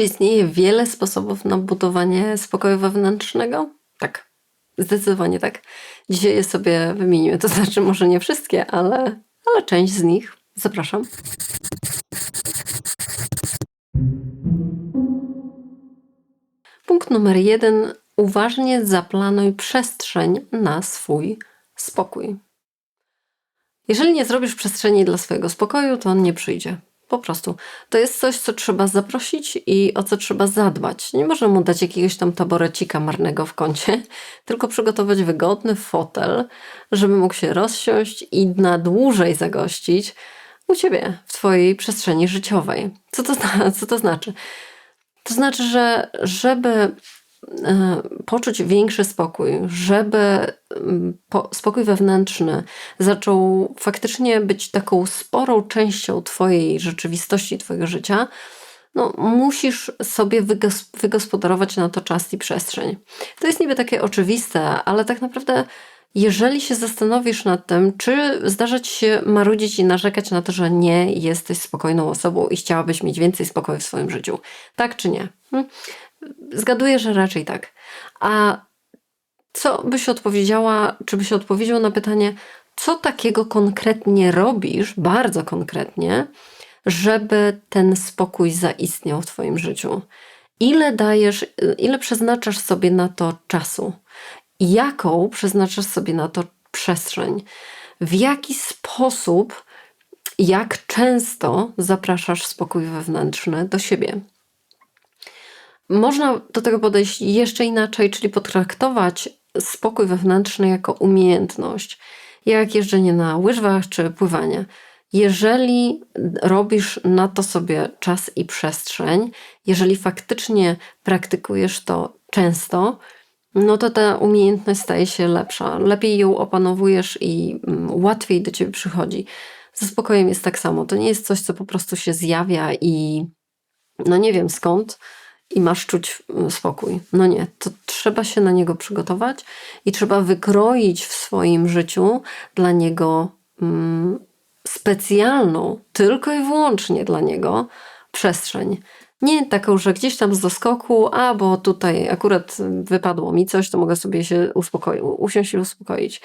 Czy istnieje wiele sposobów na budowanie spokoju wewnętrznego? Tak, zdecydowanie tak. Dzisiaj je sobie wymieniłem, to znaczy może nie wszystkie, ale, ale część z nich. Zapraszam. Punkt numer jeden. Uważnie zaplanuj przestrzeń na swój spokój. Jeżeli nie zrobisz przestrzeni dla swojego spokoju, to on nie przyjdzie. Po prostu. To jest coś, co trzeba zaprosić i o co trzeba zadbać. Nie można mu dać jakiegoś tam taborecika marnego w kącie, tylko przygotować wygodny fotel, żeby mógł się rozsiąść i na dłużej zagościć u ciebie, w twojej przestrzeni życiowej. Co to, co to znaczy? To znaczy, że żeby poczuć większy spokój, żeby po, spokój wewnętrzny zaczął faktycznie być taką sporą częścią Twojej rzeczywistości, Twojego życia, no, musisz sobie wygos- wygospodarować na to czas i przestrzeń. To jest niby takie oczywiste, ale tak naprawdę, jeżeli się zastanowisz nad tym, czy zdarza ci się marudzić i narzekać na to, że nie jesteś spokojną osobą i chciałabyś mieć więcej spokoju w swoim życiu, tak czy nie? Zgaduję, że raczej tak. A co byś odpowiedziała, czy byś odpowiedział na pytanie, co takiego konkretnie robisz, bardzo konkretnie, żeby ten spokój zaistniał w Twoim życiu? Ile dajesz, ile przeznaczasz sobie na to czasu? Jaką przeznaczasz sobie na to przestrzeń? W jaki sposób, jak często zapraszasz spokój wewnętrzny do siebie? Można do tego podejść jeszcze inaczej, czyli potraktować spokój wewnętrzny jako umiejętność, jak jeżdżenie na łyżwach czy pływanie. Jeżeli robisz na to sobie czas i przestrzeń, jeżeli faktycznie praktykujesz to często, no to ta umiejętność staje się lepsza. Lepiej ją opanowujesz i mm, łatwiej do ciebie przychodzi. Ze spokojem jest tak samo. To nie jest coś, co po prostu się zjawia i no nie wiem skąd i masz czuć mm, spokój. No nie, to trzeba się na niego przygotować i trzeba wykroić w swoim życiu dla niego mm, specjalną, tylko i wyłącznie dla niego przestrzeń. Nie taką, że gdzieś tam z doskoku, a bo tutaj akurat wypadło mi coś, to mogę sobie się uspokoić, usiąść i uspokoić.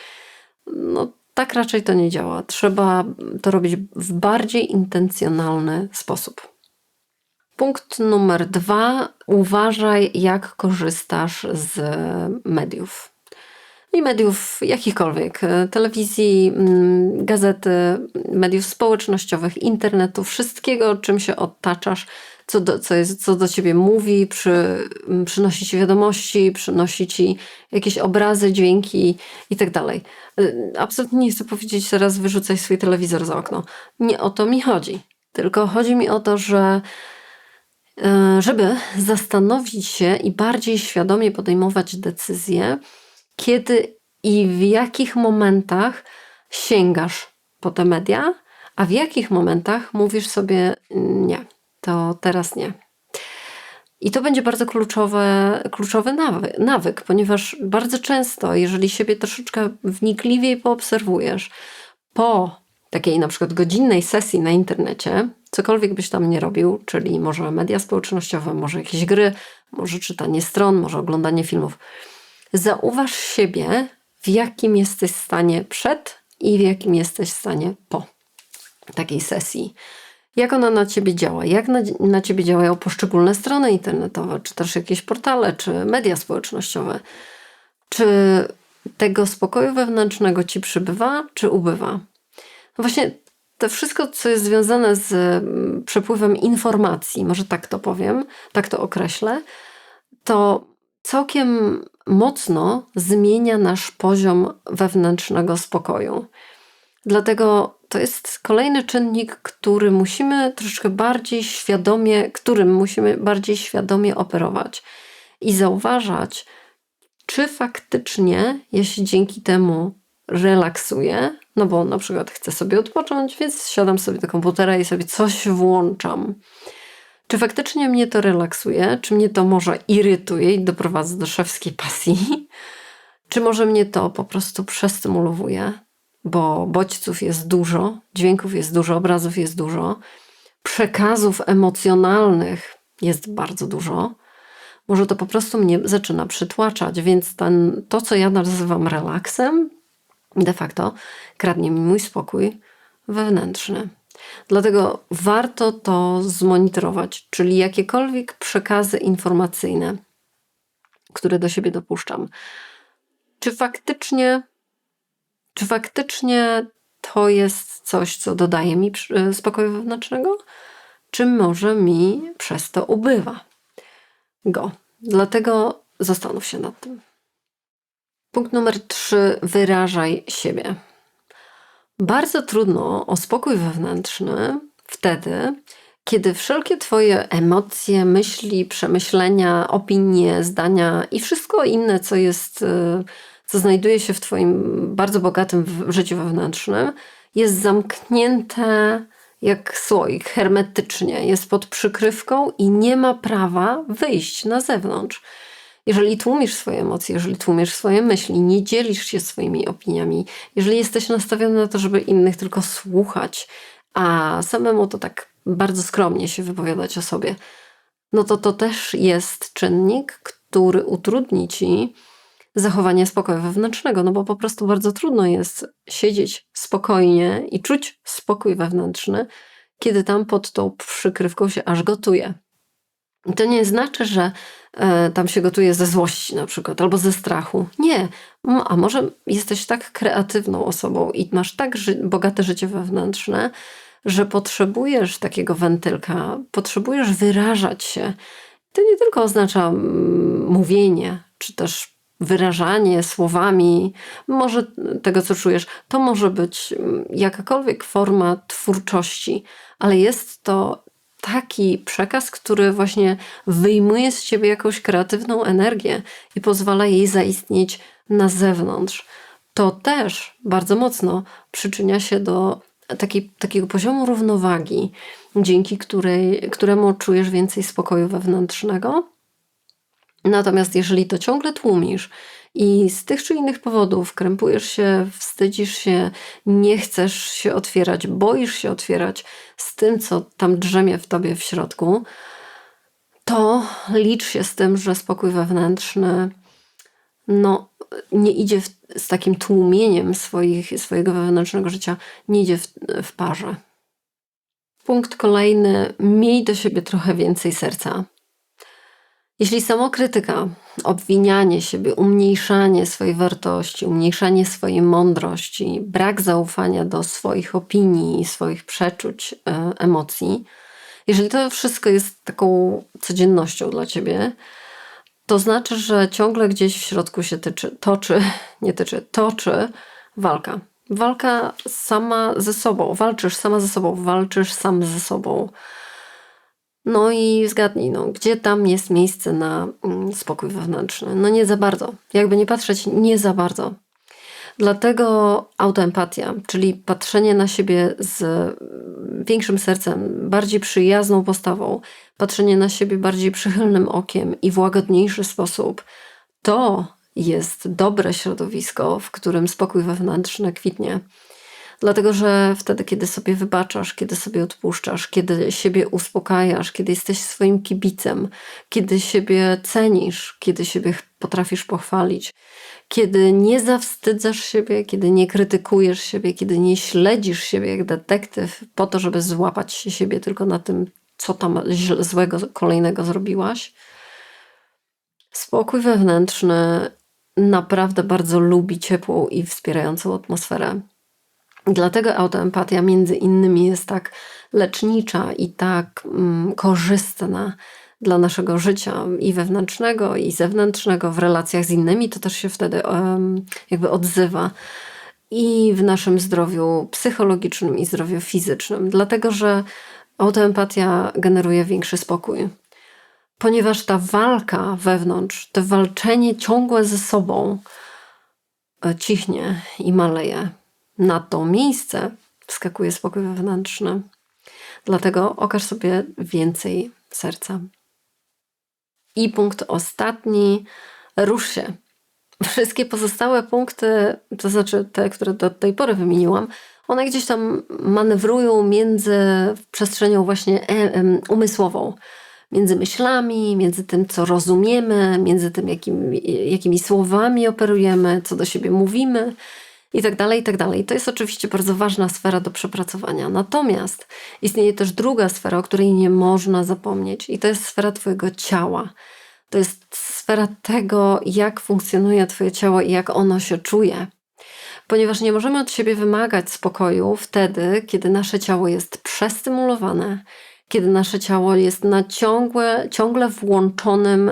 No tak raczej to nie działa. Trzeba to robić w bardziej intencjonalny sposób. Punkt numer dwa. Uważaj, jak korzystasz z mediów. I mediów jakichkolwiek, telewizji, mm, gazety, mediów społecznościowych, internetu, wszystkiego, czym się otaczasz, co do, co, jest, co do ciebie mówi, przy, m, przynosi ci wiadomości, przynosi ci jakieś obrazy, dźwięki i tak. E, Absolutnie nie chcę powiedzieć teraz wyrzucaj swój telewizor za okno. Nie o to mi chodzi. Tylko chodzi mi o to, że żeby zastanowić się i bardziej świadomie podejmować decyzje, kiedy i w jakich momentach sięgasz po te media, a w jakich momentach mówisz sobie nie, to teraz nie. I to będzie bardzo kluczowe, kluczowy nawyk, nawyk, ponieważ bardzo często, jeżeli siebie troszeczkę wnikliwiej poobserwujesz, po takiej na przykład godzinnej sesji na internecie, cokolwiek byś tam nie robił, czyli może media społecznościowe, może jakieś gry, może czytanie stron, może oglądanie filmów, zauważ siebie, w jakim jesteś stanie przed i w jakim jesteś stanie po takiej sesji. Jak ona na ciebie działa? Jak na, na ciebie działają poszczególne strony internetowe, czy też jakieś portale, czy media społecznościowe? Czy tego spokoju wewnętrznego ci przybywa, czy ubywa? Właśnie to wszystko, co jest związane z mm, przepływem informacji, może tak to powiem, tak to określę, to całkiem mocno zmienia nasz poziom wewnętrznego spokoju. Dlatego to jest kolejny czynnik, który musimy troszeczkę bardziej świadomie, którym musimy bardziej świadomie operować i zauważać, czy faktycznie się dzięki temu relaksuję, no bo na przykład chcę sobie odpocząć, więc siadam sobie do komputera i sobie coś włączam. Czy faktycznie mnie to relaksuje? Czy mnie to może irytuje i doprowadza do szewskiej pasji? Czy może mnie to po prostu przestymulowuje? Bo bodźców jest dużo, dźwięków jest dużo, obrazów jest dużo, przekazów emocjonalnych jest bardzo dużo. Może to po prostu mnie zaczyna przytłaczać, więc ten, to, co ja nazywam relaksem, de facto kradnie mi mój spokój wewnętrzny. Dlatego warto to zmonitorować, czyli jakiekolwiek przekazy informacyjne, które do siebie dopuszczam. Czy faktycznie, czy faktycznie to jest coś, co dodaje mi spokoju wewnętrznego, czy może mi przez to ubywa go. Dlatego zastanów się nad tym. Punkt numer trzy: wyrażaj siebie. Bardzo trudno o spokój wewnętrzny wtedy, kiedy wszelkie Twoje emocje, myśli, przemyślenia, opinie, zdania i wszystko inne, co jest, y, co znajduje się w Twoim bardzo bogatym życiu wewnętrznym, jest zamknięte jak słoik, hermetycznie, jest pod przykrywką i nie ma prawa wyjść na zewnątrz. Jeżeli tłumisz swoje emocje, jeżeli tłumisz swoje myśli, nie dzielisz się swoimi opiniami, jeżeli jesteś nastawiony na to, żeby innych tylko słuchać, a samemu to tak bardzo skromnie się wypowiadać o sobie, no to to też jest czynnik, który utrudni ci zachowanie spokoju wewnętrznego, no bo po prostu bardzo trudno jest siedzieć spokojnie i czuć spokój wewnętrzny, kiedy tam pod tą przykrywką się aż gotuje. To nie znaczy, że e, tam się gotuje ze złości na przykład, albo ze strachu. Nie. A może jesteś tak kreatywną osobą i masz tak ży bogate życie wewnętrzne, że potrzebujesz takiego wentylka, potrzebujesz wyrażać się. To nie tylko oznacza mówienie, czy też wyrażanie słowami, może tego, co czujesz, to może być jakakolwiek forma twórczości, ale jest to taki przekaz, który właśnie wyjmuje z ciebie jakąś kreatywną energię i pozwala jej zaistnieć na zewnątrz. To też bardzo mocno przyczynia się do takiej, takiego poziomu równowagi, dzięki której, któremu czujesz więcej spokoju wewnętrznego. Natomiast jeżeli to ciągle tłumisz i z tych czy innych powodów krępujesz się, wstydzisz się, nie chcesz się otwierać, boisz się otwierać z tym, co tam drzemie w tobie w środku, to licz się z tym, że spokój wewnętrzny no, nie idzie w, z takim tłumieniem swoich, swojego wewnętrznego życia, nie idzie w, w parze. Punkt kolejny: miej do siebie trochę więcej serca. Jeśli samokrytyka, obwinianie siebie, umniejszanie swojej wartości, umniejszanie swojej mądrości, brak zaufania do swoich opinii, swoich przeczuć, e, emocji, jeżeli to wszystko jest taką codziennością dla ciebie, to znaczy, że ciągle gdzieś w środku się tyczy, toczy, nie tyczy, toczy walka. Walka sama ze sobą, walczysz sama ze sobą, walczysz sam ze sobą. No i zgadnij, no, gdzie tam jest miejsce na mm, spokój wewnętrzny? No nie za bardzo. Jakby nie patrzeć, nie za bardzo. Dlatego autoempatia, czyli patrzenie na siebie z większym sercem, bardziej przyjazną postawą, patrzenie na siebie bardziej przychylnym okiem i w łagodniejszy sposób, to jest dobre środowisko, w którym spokój wewnętrzny kwitnie. Dlatego, że wtedy, kiedy sobie wybaczasz, kiedy sobie odpuszczasz, kiedy siebie uspokajasz, kiedy jesteś swoim kibicem, kiedy siebie cenisz, kiedy siebie potrafisz pochwalić, kiedy nie zawstydzasz siebie, kiedy nie krytykujesz siebie, kiedy nie śledzisz siebie jak detektyw po to, żeby złapać się siebie tylko na tym, co tam złego kolejnego zrobiłaś. Spokój wewnętrzny naprawdę bardzo lubi ciepłą i wspierającą atmosferę. Dlatego autoempatia między innymi jest tak lecznicza i tak mm, korzystna dla naszego życia i wewnętrznego, i zewnętrznego, w relacjach z innymi, to też się wtedy um, jakby odzywa. I w naszym zdrowiu psychologicznym i zdrowiu fizycznym, dlatego że autoempatia generuje większy spokój. Ponieważ ta walka wewnątrz, to walczenie ciągłe ze sobą e, cichnie i maleje na to miejsce wskakuje spokój wewnętrzny. Dlatego okaż sobie więcej serca. I punkt ostatni, rusz się. Wszystkie pozostałe punkty, to znaczy te, które do tej pory wymieniłam, one gdzieś tam manewrują między przestrzenią właśnie e, umysłową. między myślami, między tym, co rozumiemy, między tym, jakim, jakimi słowami operujemy, co do siebie mówimy i tak dalej, i tak dalej. To jest oczywiście bardzo ważna sfera do przepracowania. Natomiast istnieje też druga sfera, o której nie można zapomnieć, i to jest sfera Twojego ciała. To jest sfera tego, jak funkcjonuje Twoje ciało i jak ono się czuje. Ponieważ nie możemy od siebie wymagać spokoju wtedy, kiedy nasze ciało jest przestymulowane, kiedy nasze ciało jest na ciągłe, ciągle włączonym,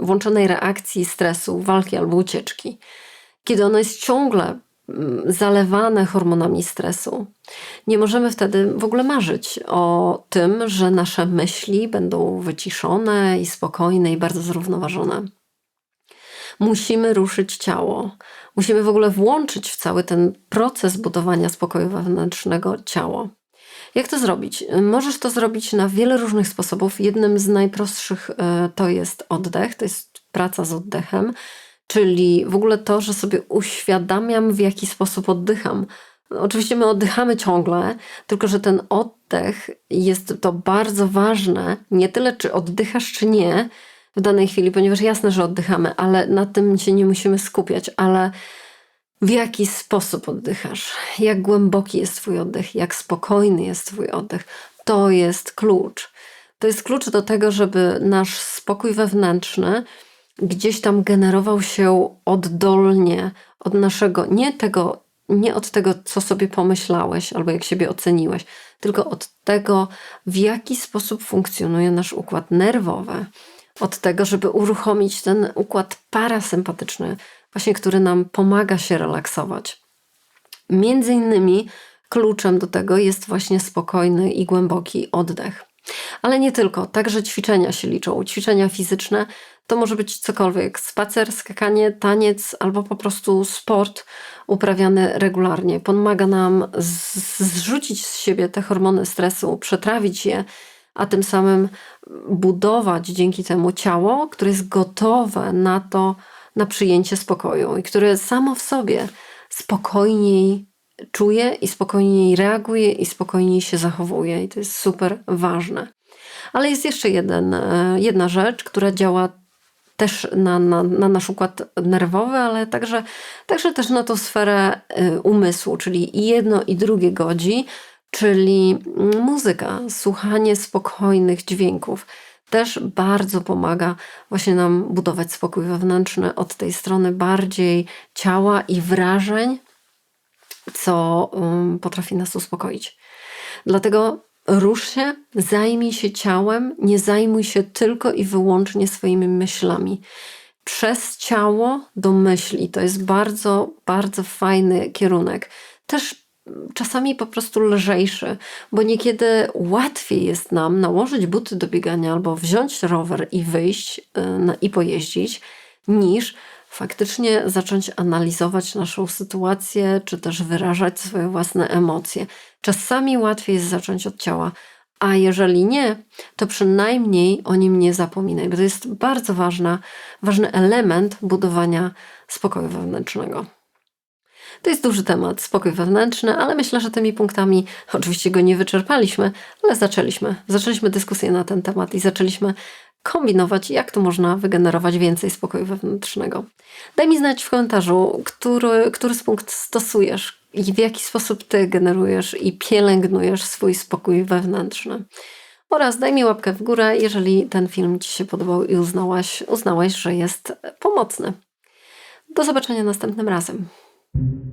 włączonej reakcji stresu, walki albo ucieczki. Kiedy ono jest ciągle zalewane hormonami stresu. Nie możemy wtedy w ogóle marzyć o tym, że nasze myśli będą wyciszone i spokojne i bardzo zrównoważone. Musimy ruszyć ciało. Musimy w ogóle włączyć w cały ten proces budowania spokoju wewnętrznego ciało. Jak to zrobić? Możesz to zrobić na wiele różnych sposobów. Jednym z najprostszych e, to jest oddech, to jest praca z oddechem, czyli w ogóle to, że sobie uświadamiam, w jaki sposób oddycham. Oczywiście my oddychamy ciągle, tylko że ten oddech jest to bardzo ważne, nie tyle czy oddychasz, czy nie w danej chwili, ponieważ jasne, że oddychamy, ale na tym się nie musimy skupiać, ale w jaki sposób oddychasz, jak głęboki jest Twój oddech, jak spokojny jest Twój oddech. To jest klucz. To jest klucz do tego, żeby nasz spokój wewnętrzny gdzieś tam generował się oddolnie od naszego, nie tego, nie od tego, co sobie pomyślałeś albo jak siebie oceniłeś, tylko od tego, w jaki sposób funkcjonuje nasz układ nerwowy. Od tego, żeby uruchomić ten układ parasympatyczny, właśnie który nam pomaga się relaksować. Między innymi kluczem do tego jest właśnie spokojny i głęboki oddech. Ale nie tylko, także ćwiczenia się liczą. Ćwiczenia fizyczne to może być cokolwiek: spacer, skakanie, taniec albo po prostu sport uprawiany regularnie. Pomaga nam zrzucić z siebie te hormony stresu, przetrawić je, a tym samym budować dzięki temu ciało, które jest gotowe na to, na przyjęcie spokoju i które samo w sobie spokojniej czuje i spokojniej reaguje i spokojniej się zachowuje. I to jest super ważne. Ale jest jeszcze jeden, e, jedna rzecz, która działa też na, na, na, nasz układ nerwowy, ale także, także też na tą sferę e, umysłu, czyli jedno i drugie godzi, czyli muzyka, słuchanie spokojnych dźwięków też bardzo pomaga właśnie nam budować spokój wewnętrzny od tej strony bardziej ciała i wrażeń, co um, potrafi nas uspokoić. Dlatego rusz się, zajmij się ciałem, nie zajmuj się tylko i wyłącznie swoimi myślami. Przez ciało do myśli to jest bardzo, bardzo fajny kierunek. Też czasami po prostu lżejszy, bo niekiedy łatwiej jest nam nałożyć buty do biegania albo wziąć rower i wyjść y, i pojeździć, niż faktycznie zacząć analizować naszą sytuację, czy też wyrażać swoje własne emocje. Czasami łatwiej jest zacząć od ciała, a jeżeli nie, to przynajmniej o nim nie zapominaj, bo to jest bardzo ważna, ważny element budowania spokoju wewnętrznego. To jest duży temat, spokój wewnętrzny, ale myślę, że tymi punktami oczywiście go nie wyczerpaliśmy, ale zaczęliśmy. Zaczęliśmy dyskusję na ten temat i zaczęliśmy kombinować, jak tu można wygenerować więcej spokoju wewnętrznego. Daj mi znać w komentarzu, który, który z punkt stosujesz i w jaki sposób ty generujesz i pielęgnujesz swój spokój wewnętrzny. Oraz daj mi łapkę w górę, jeżeli ten film Ci się podobał i uznałaś, uznałaś, że jest pomocny. Do zobaczenia następnym razem. thank you